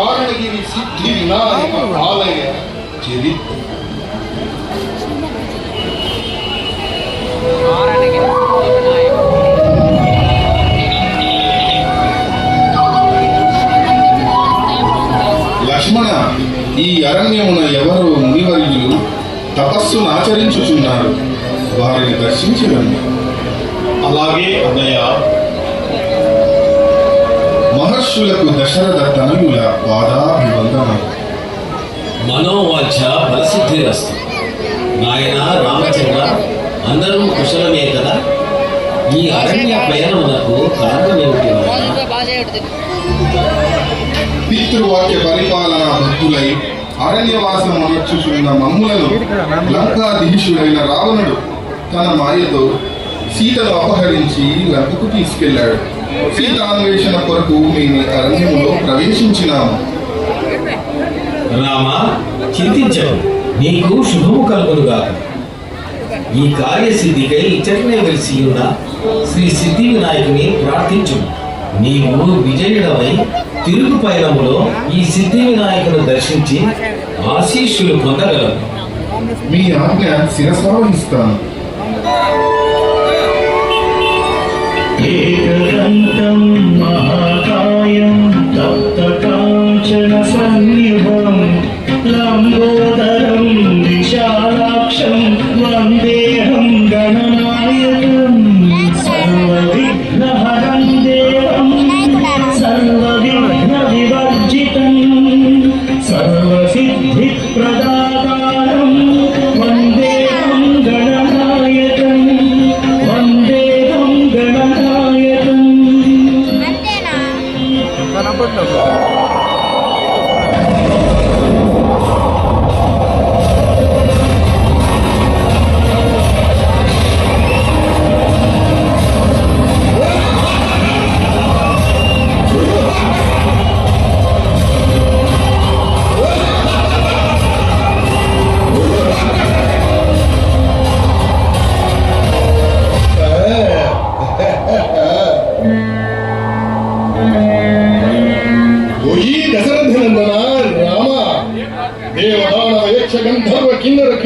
కారణగిరి సిద్ధి వినాయక ఆలయ చరిత్ర. లక్ష్మణ ఈ అరణ్యమున ఎవరు మునివర్యులు? తపస్సును ఆచరించుచున్నారు. వారిని దర్శించగలను అలాగే అన్నయ్య మహర్షులకు దశరథ తనయుల పాదాభివందనం. మనోవాంఛ పరిశుద్ధిరస్తు. నాయన రామచంద్ర అందరూ కుశలమే కదా? ఈ అరణ్య ప్రయాణమునకు కారణం ఏమిటి నాయనా? పితృవాక్య పరిపాలన భక్తులై అరణ్యవాసం అనర్చుచున్న మమ్ములను లంకాధీశుడైన రావణుడు తన మాయతో సీతను అపహరించి లంకకు తీసుకెళ్ళాడు సీతాన్వేషణ కొరకు మేము అరణ్యములో ప్రవేశించినాము. రామ చింతించవు నీకు శుభము కలుగునుగాక ఈ కార్యసిద్ధికై ఇచ్చటనే వెలిసి ఉన్న శ్రీ సిద్ధి వినాయకుని ప్రార్థించు నీవు విజయుడమై తిరుగు పయనములో ఈ సిద్ధి వినాయకుని దర్శించి ఆశీస్సులు పొందగలవు. మీ ఆజ్ఞ శిరసావహిస్తాను ఏకదంతం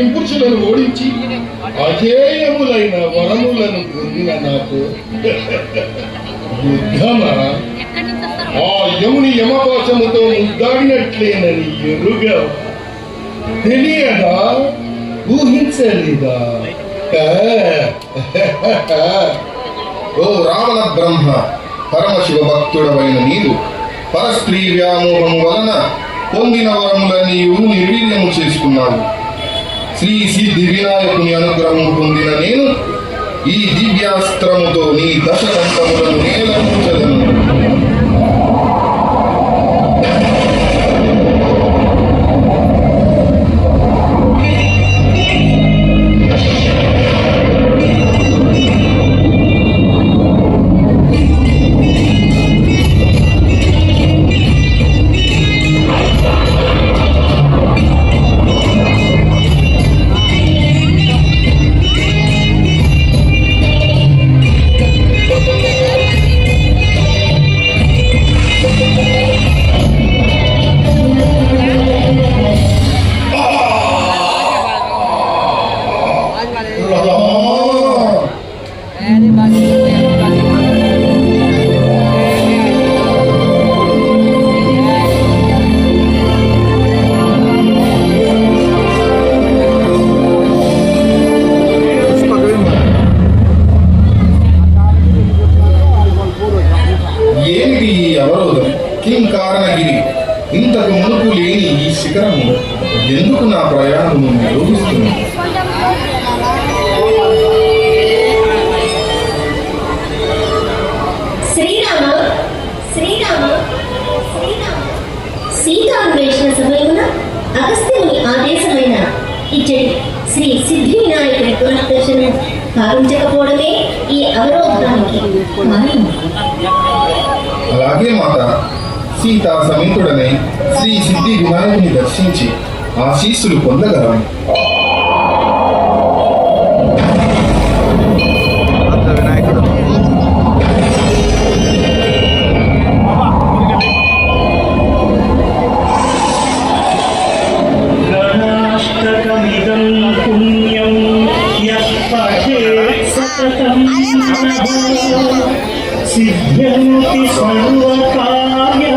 కిన్నర ఓడించి అజేయములైన వరములను పొందిన నాకు యుద్ధమా ఆ యముని యమపాశముతో ముద్దాడినట్లేనని ఎరుగా తెలియదా? ఊహించలేదా? ఓ రావణ బ్రహ్మ పరమశివ భక్తుడవైన నీవు పరస్త్రీ వ్యామోహము వలన పొందిన వరములన్నీ నిర్వీర్యము చేసుకున్నావు. శ్రీ సిద్ధి వినాయకుని అనుగ్రహం పొందిన నేను ఈ దివ్యాస్త్రముతో నీ దశకంఠములను నేలముంచదను ఏమిటి శిఖరము ఎందుకు నా ప్రయాణము నిరోధిస్తుంది శ్రీరామ శ్రీరామ శ్రీరామ. సీతాన్వేషణ సమయమున అగస్త్యుని ఆదేశమైన ఇచ్చటి శ్రీ సిద్ధి వినాయకుడి పునఃదర్శనం కావించకపోవడమే ఈ అవరోధానికి అలాగే మాత సీతా సమేతుడనై శ్రీ సిద్ధి వినాయకుని దర్శించి ఆశీస్సులు పొందగలము सिद्ध्यन्ति सर्वकार्य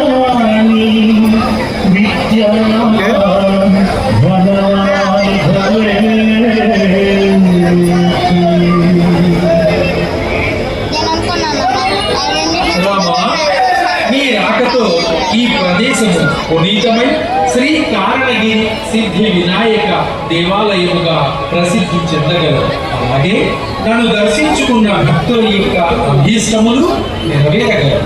సమయంలో ఈ ప్రదేశము పునీతమై శ్రీ కారణగిరి సిద్ధి వినాయక దేవాలయముగా ప్రసిద్ధి చెందగలరు అలాగే నన్ను దర్శించుకున్న భక్తుల యొక్క అభీష్టములు నెరవేరగలరు